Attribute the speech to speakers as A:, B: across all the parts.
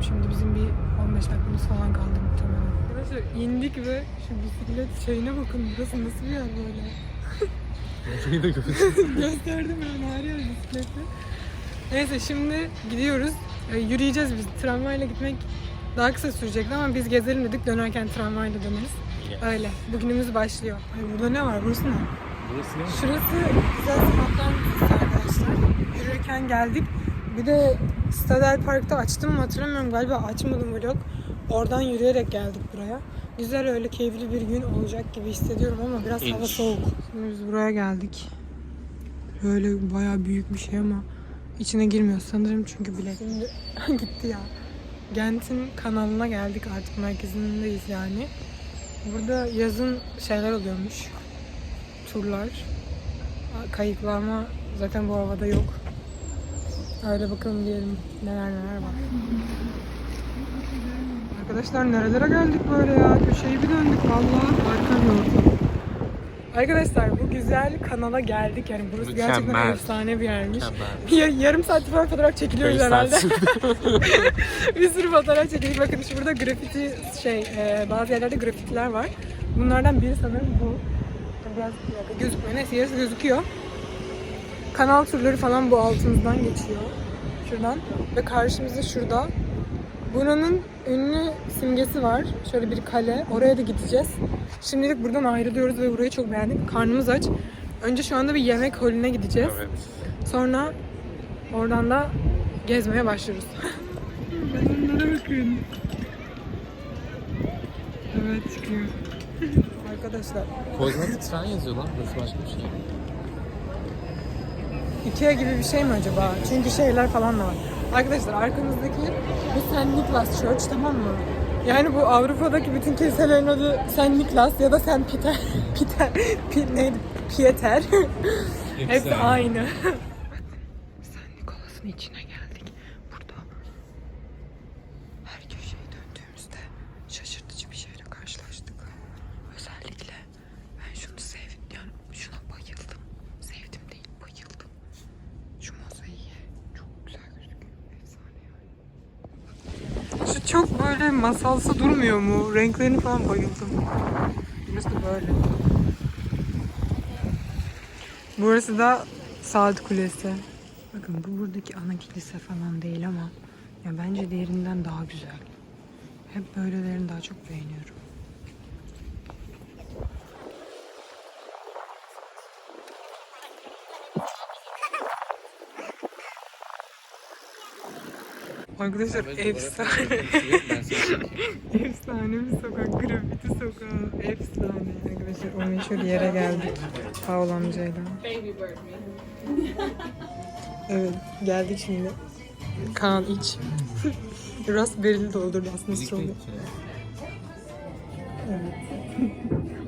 A: gidelim. Şimdi bizim bir 15 dakikamız falan kaldı muhtemelen. Arkadaşlar indik ve şu bisiklet şeyine bakın. Burası nasıl bir yer böyle?
B: Şeyi de.
A: Gösterdim yani her yer bisikletli. Neyse şimdi gidiyoruz. Ee, yürüyeceğiz biz. Tramvayla gitmek daha kısa sürecekti ama biz gezelim dedik. Dönerken tramvayla döneriz. Öyle. Bugünümüz başlıyor. Ay burada ne var? Burası ne?
B: Burası ne?
A: Şurası Güzel Sanatlar Müzesi arkadaşlar. Yürürken geldik. Bir de Stadel Park'ta açtım mı hatırlamıyorum galiba açmadım vlog. Oradan yürüyerek geldik buraya. Güzel öyle keyifli bir gün olacak gibi hissediyorum ama biraz hava soğuk. Şimdi biz buraya geldik. Böyle bayağı büyük bir şey ama içine girmiyor sanırım çünkü bilet. Şimdi gitti ya. Gent'in kanalına geldik artık merkezindeyiz yani. Burada yazın şeyler oluyormuş. Turlar. Kayıklama zaten bu havada yok. Öyle bakalım diyelim neler neler var. Arkadaşlar nerelere geldik böyle ya? Köşeyi bir döndük vallahi harika bir ortam. Arkadaşlar bu güzel kanala geldik yani burası gerçekten
B: Mükemmel.
A: efsane bir yermiş.
B: Mükemmel.
A: Ya- yarım saat falan fotoğraf çekiliyoruz
B: Beş
A: herhalde. bir sürü fotoğraf çekildik. Bakın şu burada grafiti şey e, bazı yerlerde grafitiler var. Bunlardan biri sanırım bu. Biraz gözükmüyor. Neyse yarısı gözüküyor. Kanal turları falan bu altımızdan geçiyor. Şuradan. Ve karşımızda şurada. Buranın ünlü simgesi var. Şöyle bir kale. Oraya da gideceğiz. Şimdilik buradan ayrılıyoruz ve burayı çok beğendik. Karnımız aç. Önce şu anda bir yemek holüne gideceğiz.
B: Evet.
A: Sonra oradan da gezmeye başlıyoruz. Onlara bakın. Evet çıkıyor. Arkadaşlar
B: Kozmetik tren yazıyor lan. Burası başka bir şey.
A: Ikea gibi bir şey mi acaba? Çünkü şeyler falan da var. Arkadaşlar arkamızdaki bu St. Nicholas Church tamam mı? Yani bu Avrupa'daki bütün kiliselerin adı St. Nicholas ya da St. Peter, Peter, Pi, neydi? Pieter. Hepsi aynı. St. Nicholas'ın içine geldik. Burada her köşeyi döndüğümüzde şaşırtıcı bir şeyle karşılaştık. Özellikle ben şunu sevdim. Yani şuna bayıldım. Sevdim değil, bayıldım. Şu mozaiğe çok güzel gözüküyor. Efsane yani. Şu çok böyle masalsı durmuyor mu? Renklerini falan bayıldım. Burası da böyle. Burası da Saat Kulesi. Bakın bu buradaki ana kilise falan değil ama ya bence diğerinden daha güzel. Hep böylelerini daha çok beğeniyorum. Arkadaşlar efsane. efsane bir sokak, grafiti sokağı. Efsane arkadaşlar. O meşhur yere geldik. Paul amcayla. Evet geldik şimdi. Kaan iç. Raspberry'li doldurdu aslında stroberi. Evet.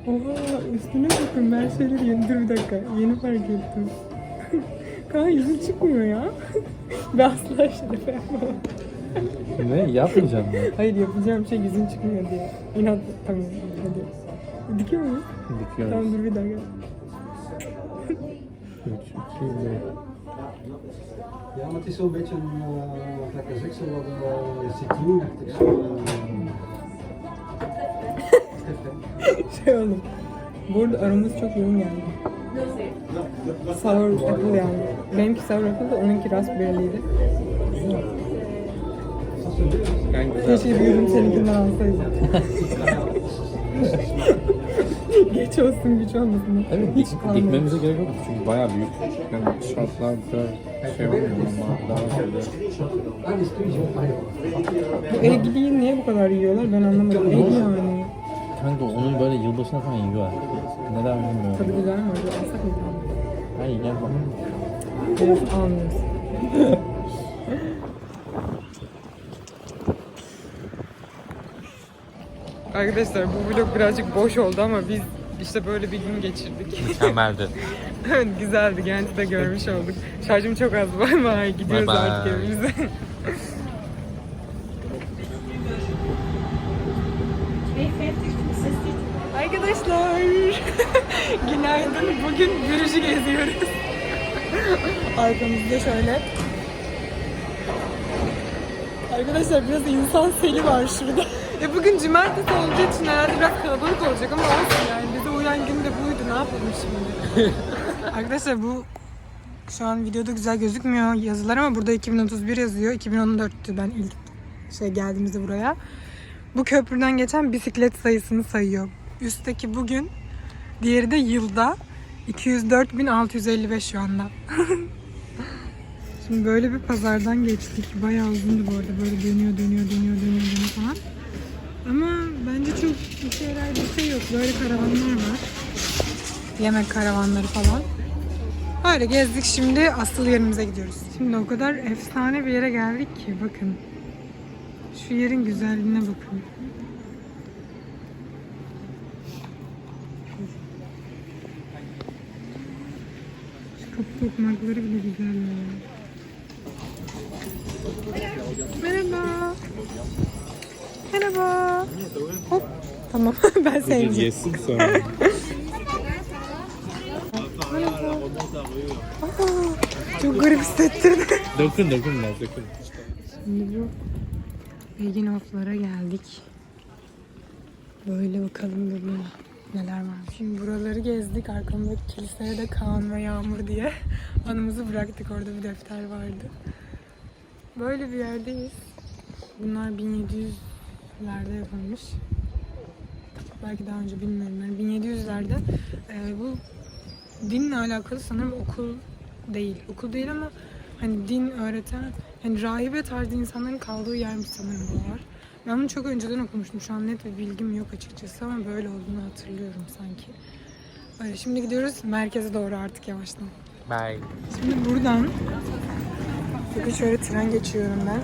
A: Oha üstüne bakın ben şeyleri yeni dur bir dakika yeni fark ettim. Kaan yüzün çıkmıyor ya. ben asla şerefe.
B: Ne? Yapmayacağım mı?
A: Hayır yapacağım şey yüzün çıkmıyor diye. İnat tamam hadi. Dikiyor muyuz?
B: Dikiyoruz.
A: Tamam dur bir dakika.
B: 3, 2, 1.
C: Ja, maar het is zo'n beetje een, uh, wat lekker zeg, zo wat uh, citroenachtig. Zo, uh,
A: şey oğlum. Bu arada aramız çok yoğun geldi. Sour apple yani. Benimki sour apple de onunki raspberry'liydi.
B: Yani
A: Keşke bir ürün seninkinden alsaydım. Geç olsun güç olmasın.
B: Evet,
A: Hiç kalmadı.
B: dikmemize gerek yok çünkü bayağı büyük. Yani şartlar kadar şey olmuyor ama daha şöyle.
A: Bu egliyi niye bu kadar yiyorlar ben anlamadım. Egg yani.
B: Kanka onun böyle yılbaşına falan yiyorlar. Neden bilmiyorum.
A: Tadı güzel mi? Alsak mı?
B: Hayır gel.
A: Evet almıyoruz. Arkadaşlar bu vlog birazcık boş oldu ama biz işte böyle bir gün geçirdik.
B: Mükemmeldi.
A: evet güzeldi. Gent'i de görmüş olduk. Şarjım çok az. Bay bay. Gidiyoruz
B: Bay bay.
A: artık evimize. Arkadaşlar günaydın. Bugün virüjü geziyoruz. Arkamızda şöyle Arkadaşlar biraz insan seli var şurada. E bugün cumartesi olduğu için herhalde biraz kalabalık olacak ama olsun yani. Bize uyan gün de buydu. Ne yapalım şimdi? Arkadaşlar bu şu an videoda güzel gözükmüyor yazılar ama burada 2031 yazıyor. 2014'tü ben ilk şey geldiğimizde buraya. Bu köprüden geçen bisiklet sayısını sayıyor. Üstteki bugün, diğeri de yılda 204.655 şu anda. Şimdi böyle bir pazardan geçtik. Bayağı uzundu bu arada. Böyle dönüyor, dönüyor, dönüyor, dönüyor, dönüyor falan. Ama bence çok işe yarar bir şey yok. Böyle karavanlar var. Yemek karavanları falan. Öyle gezdik şimdi asıl yerimize gidiyoruz. Şimdi o kadar efsane bir yere geldik ki bakın. Şu yerin güzelliğine bakın. Şu kapı tokmakları bile güzel ya. Merhaba. Merhaba. Hop. Tamam ben seveceğim.
B: Yesin sonra.
A: Aa, Çok garip hissettirdi.
B: dokun dokun biraz dokun.
A: Şimdi bu Beginof'lara geldik. Böyle bakalım burada neler var. Şimdi buraları gezdik. Arkamdaki kiliseye de Kaan ve Yağmur diye anımızı bıraktık. Orada bir defter vardı. Böyle bir yerdeyiz. Bunlar 1700'lerde yapılmış. Belki daha önce bilmiyorum. Yani 1700'lerde e, bu dinle alakalı sanırım okul değil. Okul değil ama hani din öğreten, hani rahibe tarzı insanların kaldığı yermiş sanırım buralar. Ben bunu çok önceden okumuştum. Şu an net bir bilgim yok açıkçası ama böyle olduğunu hatırlıyorum sanki. Öyle şimdi gidiyoruz merkeze doğru artık yavaştan.
B: Bye.
A: Şimdi buradan bakın şöyle tren geçiyorum ben.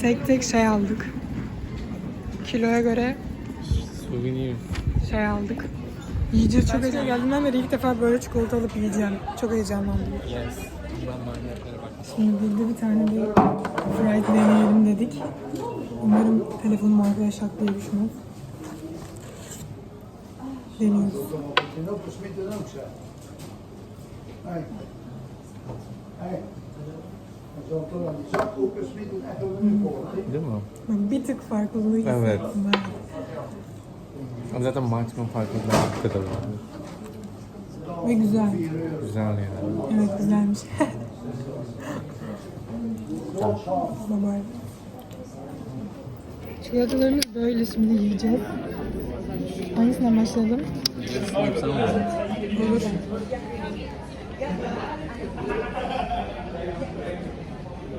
A: Tek tek şey aldık. Kiloya göre
B: Souvenir.
A: şey aldık. Yiyeceğiz çok heyecan. Geldiğimden beri ilk defa böyle çikolata alıp yiyeceğim. Çok heyecanlandım.
B: Yes.
A: Şimdi burada bir tane bir fried deneyelim dedik. Umarım telefonum arkaya şak diye düşmez. Deniyoruz.
B: Değil mi?
A: Bak Bir tık farklılığı hissettim
B: Evet.
A: ben.
B: Ama zaten maksimum bu kadar var.
A: Ve güzel.
B: Güzel yani.
A: Evet güzelmiş. Bye Çikolatalarımız böyle şimdi yiyeceğiz. Hangisinden başlayalım? Olur.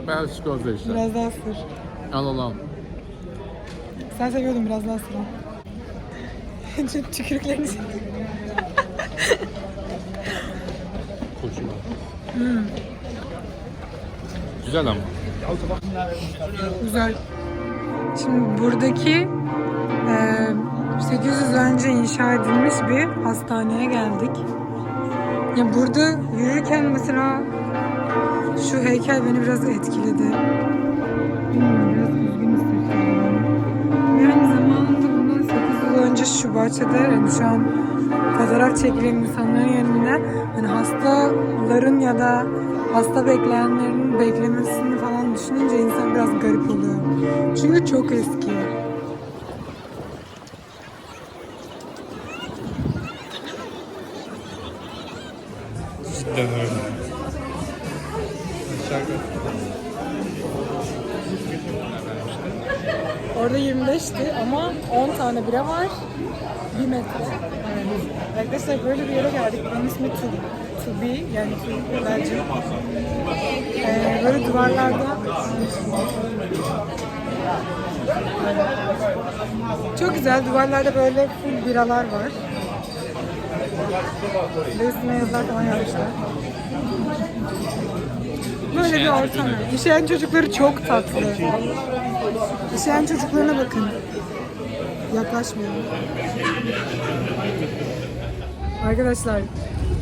B: Beyaz çikolata işte.
A: Biraz daha sır.
B: Al al al.
A: Sen seviyordun biraz daha sıra. Çünkü tükürüklerini
B: Koşu Güzel ama.
A: Güzel. Şimdi buradaki e, 800 önce inşa edilmiş bir hastaneye geldik. Ya burada yürürken mesela şu heykel beni biraz etkiledi. Bilmiyorum biraz üzgün hissettim. Yani zamanında bundan 8 yıl önce şu bahçede yani şu an fotoğraf çekilen insanların yanında hani hastaların ya da hasta bekleyenlerin beklemesini falan düşününce insan biraz garip oluyor. Çünkü çok eski. Orada 25'ti ama 10 tane bira var. 1 metre. Evet. Arkadaşlar böyle bir yere geldik. Bunun ismi To, to Be yani To Belgium. Ee, böyle duvarlarda çok güzel duvarlarda böyle full biralar var. Ve üstüne yazılar falan yazmışlar. Böyle bir ortam. İşeyen çocukları çok tatlı. İşeyen çocuklarına bakın. Yaklaşmıyorum. Arkadaşlar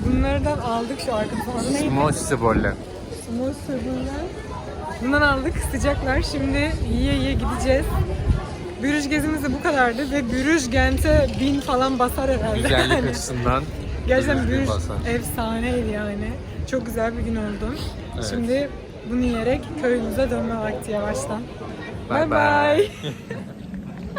A: bunlardan aldık şu arkada falan. Neydi?
B: Small Sibolle.
A: Small. Bundan aldık sıcaklar. Şimdi yiye yiye gideceğiz. Bürüj gezimiz de bu kadardı ve Bürüj Gent'e bin falan basar herhalde.
B: Güzellik
A: Yani
B: açısından.
A: Gerçekten
B: Bürüj
A: efsaneydi yani. Çok güzel bir gün oldu.
B: Evet.
A: Şimdi Bunu yiyerek köyümüze dönme vakti yavaştan.
B: Bye
A: Bye bye.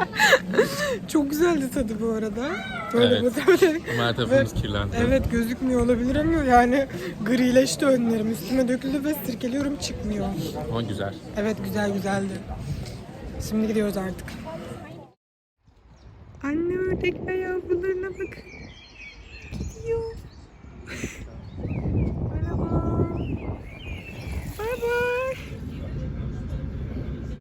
A: Çok güzeldi tadı bu arada. Böyle
B: Evet.
A: böyle.
B: Tarafımız kirlendi.
A: Evet gözükmüyor olabilir ama yani grileşti önlerim. Üstüme döküldü ve sirkeliyorum çıkmıyor.
B: Ama güzel.
A: Evet güzel güzeldi. Şimdi gidiyoruz artık. Anne ördek. Gidiyor.